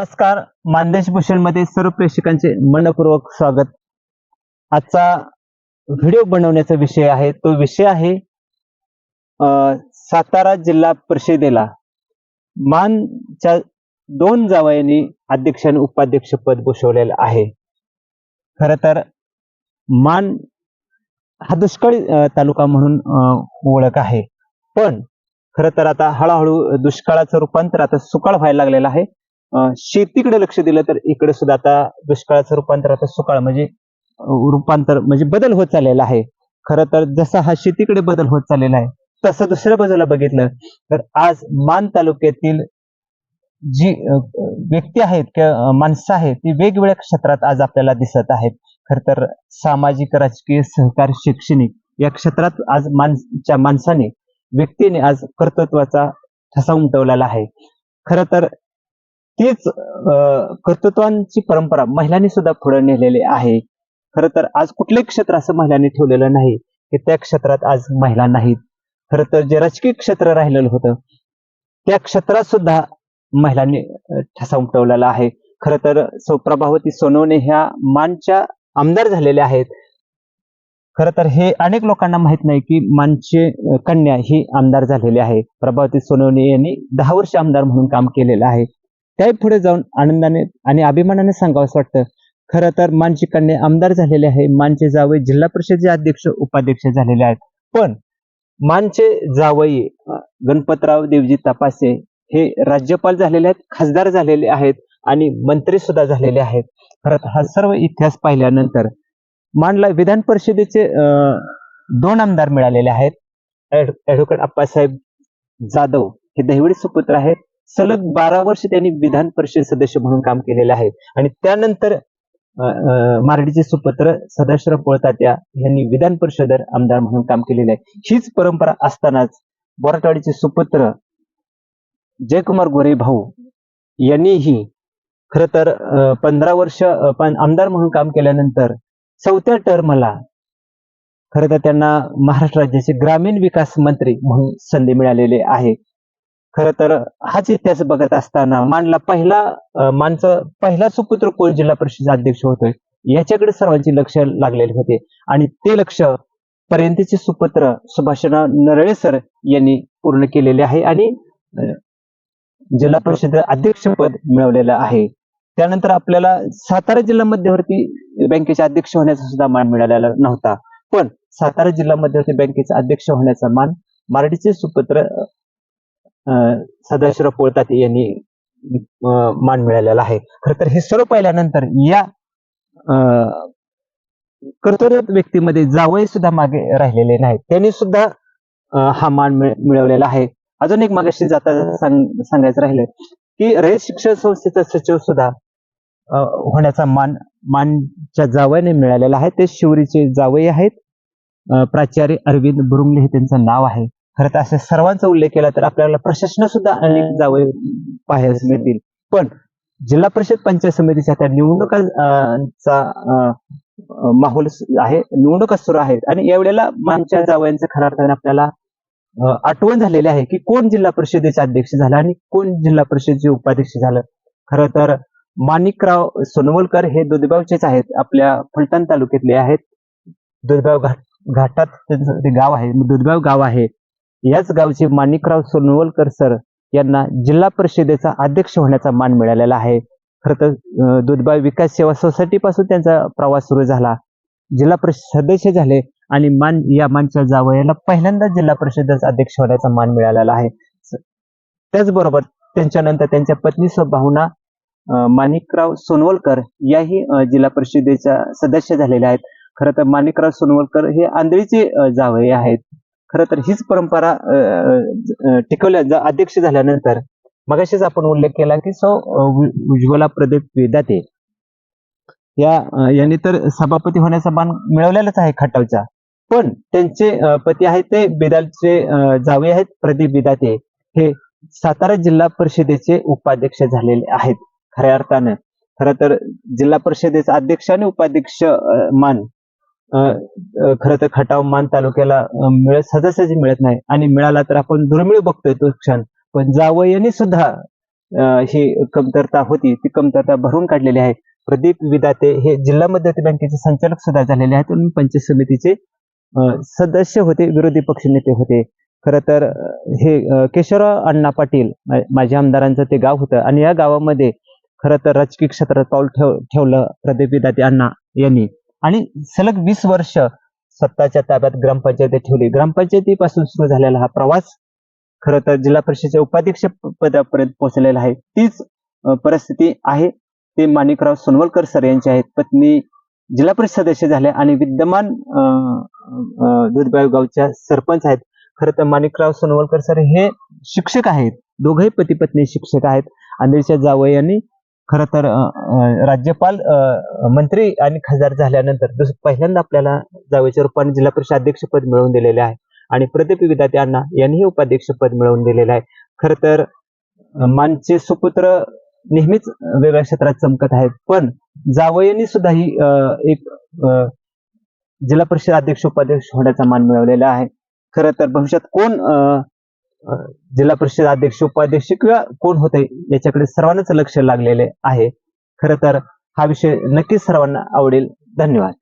नमस्कार. मानदेश भूषणमध्ये सर्व प्रेक्षकांचे मनपूर्वक स्वागत. आजचा व्हिडिओ बनवण्याचा विषय आहे. तो विषय आहे अं, सातारा जिल्हा परिषदेला. मानच्या दोन जावयांनी अध्यक्ष आणि उपाध्यक्ष पद भूषवलेलं आहे. खर तर मान हा दुष्काळी तालुका म्हणून ओळख आहे. पण खर तर आता हळूहळू दुष्काळाचं रूपांतर आता सुकाळ व्हायला लागलेलं आहे. शेतीकडे लक्ष दिलं तर इकडे सुद्धा आता दुष्काळाचं रूपांतर आता सुकाळ म्हणजे रूपांतर म्हणजे बदल होत चाललेला आहे. खरं तर जसा हा शेतीकडे बदल होत चाललेला आहे तसं दुसऱ्या बाजूला बघितलं तर आज मान तालुक्यातील जी व्यक्ती आहेत किंवा माणसं आहेत ती वेगवेगळ्या क्षेत्रात आज आपल्याला दिसत आहेत. खर तर सामाजिक राजकीय सहकार शैक्षणिक या क्षेत्रात आज माणच्या माणसाने व्यक्तीने आज कर्तृत्वाचा ठसा उमटवलेला आहे. खर तर तीच अं, कर्तृत्वांची परंपरा महिलांनी सुद्धा पुढे नेलेली आहे. खर तर आज कुठलंही क्षेत्र असं महिलांनी ठेवलेलं नाही की त्या क्षेत्रात आज महिला नाहीत. खर तर जे राजकीय क्षेत्र राहिलेलं होतं त्या क्षेत्रात सुद्धा महिलांनी ठसा उमटवलेला आहे. खर तर सौ प्रभावती सोनवणे ह्या मानच्या आमदार झालेल्या आहेत. खर तर हे अनेक लोकांना माहीत नाही की मानचे कन्या ही आमदार झालेली आहे. प्रभावती सोनवणे यांनी दहा वर्ष आमदार म्हणून काम केलेलं आहे. त्याही पुढे जाऊन आनंदाने आणि अभिमानाने सांगावंसं वाटतं. खरं तर मानची कन्या आमदार झालेले आहे. मानचे जावई जिल्हा परिषदेचे अध्यक्ष उपाध्यक्ष झालेले आहेत. पण मानचे जावई गणपतराव देवजी तपासे हे राज्यपाल झालेले आहेत खासदार झालेले आहेत आणि मंत्री सुद्धा झालेले आहेत. खरं तर हा सर्व इतिहास पाहिल्यानंतर मानला विधान परिषदेचे अं, दोन आमदार मिळालेले आहेत. ऍड- ऍडव्होकेट अप्पासाहेब जाधव हे दहिवडी सुपुत्र आहेत. सलग बारा वर्ष त्यांनी विधान परिषद सदस्य म्हणून काम केलेलं आहे. आणि त्यानंतर अं, मारडीचे सुपुत्र सदाशिवराव पोळतात्या यांनी विधान परिषद आमदार म्हणून काम केलेले आहे. हीच परंपरा असतानाच बोराटवाडीचे सुपुत्र जयकुमार गोरे भाऊ यांनीही खर तर अं, पंधरा वर्ष आमदार म्हणून काम केल्यानंतर चौथ्या टर्मला खरं तर त्यांना महाराष्ट्र राज्याचे ग्रामीण विकास मंत्री म्हणून संधी मिळालेली आहे. खरं तर हाच इतिहास बघत असताना मानला पहिला मानचा पहिला सुपुत्र कोण जिल्हा परिषद अध्यक्ष होतोय. याच्याकडे सर्वांचे लक्ष लागलेले होते. आणि ते लक्ष पर्यंतचे सुपुत्र सुभाषराव नरळे सर यांनी पूर्ण केलेले आहे आणि जिल्हा परिषद अध्यक्षपद मिळवलेलं आहे. त्यानंतर आपल्याला सातारा जिल्हा मध्यवर्ती बँकेचे अध्यक्ष होण्याचा सुद्धा मान मिळालेला नव्हता. पण सातारा जिल्हा मध्यवर्ती बँकेचे अध्यक्ष होण्याचा मान मराठीचे सुपुत्र सदाशिवराव पोळतात यांनी मान मिळालेला आहे. खर तर हे सर्व पाहिल्यानंतर या अं, कर्तव्य व्यक्तीमध्ये जावई सुद्धा मागे राहिलेले नाहीत. त्यांनी सुद्धा हा मान मिळ- मिळवलेला आहे. अजून एक मागाशी जाता सांग- सांगायचं राहिलं की रयत शिक्षण संस्थेचा सचिव सुद्धा अं, होण्याचा मान मानच्या जावयाने मिळालेला आहे ते शिवरीचे जावई आहेत. प्राचार्य अरविंद बुरुंगले हे त्यांचं नाव आहे. खरं तर अशा सर्वांचा उल्लेख केला तर आपल्याला प्रशासनात सुद्धा अनेक जावई पाहायला मिळतील. पण जिल्हा परिषद पंचायत समितीच्या त्या निवडणुकांचा माहोल आहे निवडणुका सुरू आहेत. आणि यावेळेला मानच्या जावयांचं खऱ्या अर्थाने आपल्याला आठवण झालेली आहे की कोण जिल्हा परिषदेचे अध्यक्ष झालं आणि कोण जिल्हा परिषदेचे उपाध्यक्ष झालं. खरं तर माणिकराव सोनवलकर हे दुधगावचेच आहेत. आपल्या फलटण तालुक्यातले आहेत. दुधगाव घाट घाटात त्यांचं ते गाव आहे. दुधगाव गाव आहे. याच गावचे माणिकराव सोनवलकर सर यांना जिल्हा परिषदेचा अध्यक्ष होण्याचा मान मिळालेला आहे. खरं तर अं, विकास सेवा सोसायटी पासून त्यांचा प्रवास सुरू झाला. जिल्हा परिषद सदस्य झाले आणि मान या मानच्या जावयाला पहिल्यांदा जिल्हा परिषदेचा अध्यक्ष होण्याचा मान मिळालेला आहे. त्याचबरोबर त्यांच्यानंतर त्यांच्या पत्नी स्वभावना माणिकराव सोनवलकर याही जिल्हा परिषदेच्या सदस्य झालेल्या आहेत. खरं तर माणिकराव सोनवलकर हे आंधळीचे अं, जावई आहेत. खरं तर हीच परंपरा अं, टिकवल्या अध्यक्ष झाल्यानंतर मगाशीच आपण उल्लेख केला की सौ उज्ज्वला प्रदीप वेदाते या यांनी तर सभापती होण्याचा मान मिळवलेलाच आहे खटावचा. पण त्यांचे पती आहेत ते बेदालचे जावे आहेत प्रदीप बेदाते हे सातारा जिल्हा परिषदेचे उपाध्यक्ष झालेले आहेत खऱ्या अर्थानं. खरं तर जिल्हा परिषदेचा अध्यक्ष आणि उपाध्यक्ष मान खरं तर खटाव मान तालुक्याला मिळत सहजासहजी मिळत नाही. आणि मिळाला तर आपण दुर्मिळ बघतोय तो क्षण. पण जावयाने सुद्धा ही कमतरता होती. ती कमतरता भरून काढलेली आहे. प्रदीप विदाते हे जिल्हा मध्यवर्ती बँकेचे संचालक सुद्धा झालेले आहेत. आणि पंचायत समितीचे सदस्य होते. विरोधी पक्षनेते होते. खर तर हे केशवराव अण्णा पाटील माझ्या आमदारांचं ते गाव होतं. आणि या गावामध्ये खरं तर राजकीय क्षेत्रात पाऊल ठेव ठेवलं प्रदीप विदाते अण्णा यांनी. आणि सलग वीस वर्ष स्वतःच्या ताब्यात ग्रामपंचायती ठेवली. ग्रामपंचायतीपासून सुरू झालेला हा प्रवास खरं तर जिल्हा परिषदेच्या उपाध्यक्ष पदापर्यंत पोहोचलेला आहे. तीच परिस्थिती आहे. ते माणिकराव सोनवलकर सर यांचे आहेत. पत्नी जिल्हा परिषद सदस्य झाल्या आणि विद्यमान अं, गावच्या सरपंच आहेत. खरं तर माणिकराव सोनवलकर सर हे शिक्षक आहेत. दोघंही पती पत्नी शिक्षक आहेत. आंधळीच्या जावई यांनी खरं तर राज्यपाल मंत्री आणि खासदार झाल्यानंतर जसं पहिल्यांदा आपल्याला जावेच्या रूपाने जिल्हा परिषद अध्यक्षपद मिळवून दिलेले आहे. आणि प्रदीप विद्यार्थी अण्णा यांनीही उपाध्यक्षपद मिळवून दिलेलं आहे. खरं तर मानचे सुपुत्र नेहमीच वेगळ्या क्षेत्रात चमकत आहेत. पण जावयांनी सुद्धा ही एक जिल्हा परिषद अध्यक्ष उपाध्यक्ष होण्याचा मान मिळवलेला आहे. खरं तर भविष्यात कोण जिल्हा परिषद अध्यक्ष उपाध्यक्ष किंवा कोण होते याच्याकडे सर्वांनाच लक्ष लागलेले आहे. खर तर हा विषय नक्कीच सर्वांना आवडेल. धन्यवाद.